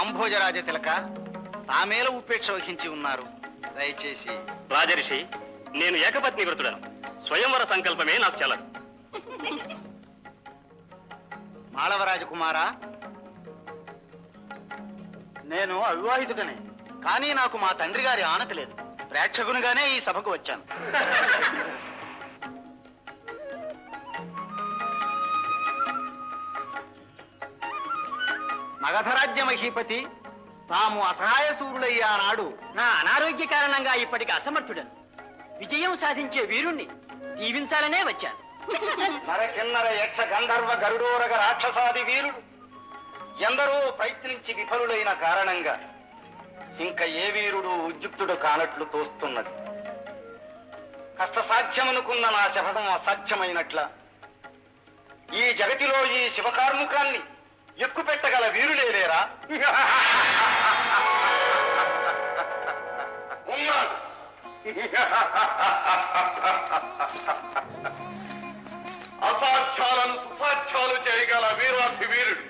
కాంభోజరాజ తిలక తామేల ఉపేక్ష వహించి ఉన్నారు. దయచేసి. రాజరిషి నేను ఏకపత్ని వృతుడను. స్వయంవర సంకల్పమే నాకు చెల్లదు మాళవరాజ కుమారా నేను అవివాహితుడనే కానీ నాకు మా తండ్రి గారి ఆనతి లేదు ప్రేక్షకునిగానే ఈ సభకు వచ్చాను. మగధరాజ్య మహీపతి తాము అసహాయ సూరులయ్యా నాడు నా అనారోగ్య కారణంగా ఇప్పటికి అసమర్థుడను. విజయం సాధించే వీరుణ్ణి దీవించాలనే వచ్చాను. నరకిన్నర యక్ష గంధర్వ గరుడోరగ రాక్షసాది వీరుడు. ఎందరో ప్రయత్నించి విఫలులైన కారణంగా ఇంకా ఏ వీరుడు ఉద్యుక్తుడు కానట్లు తోస్తున్నది. కష్టసాధ్యమనుకున్న నా శపథం అసాధ్యమైనట్ల ఈ జగతిలో ఈ శివకార్ముకాన్ని ఎక్కుపెట్టగల వీరులే లేరా? ఉన్నాడు అసాధ్యాలను సుసాధ్యాలు చేయగల వీరాధి వీరుడు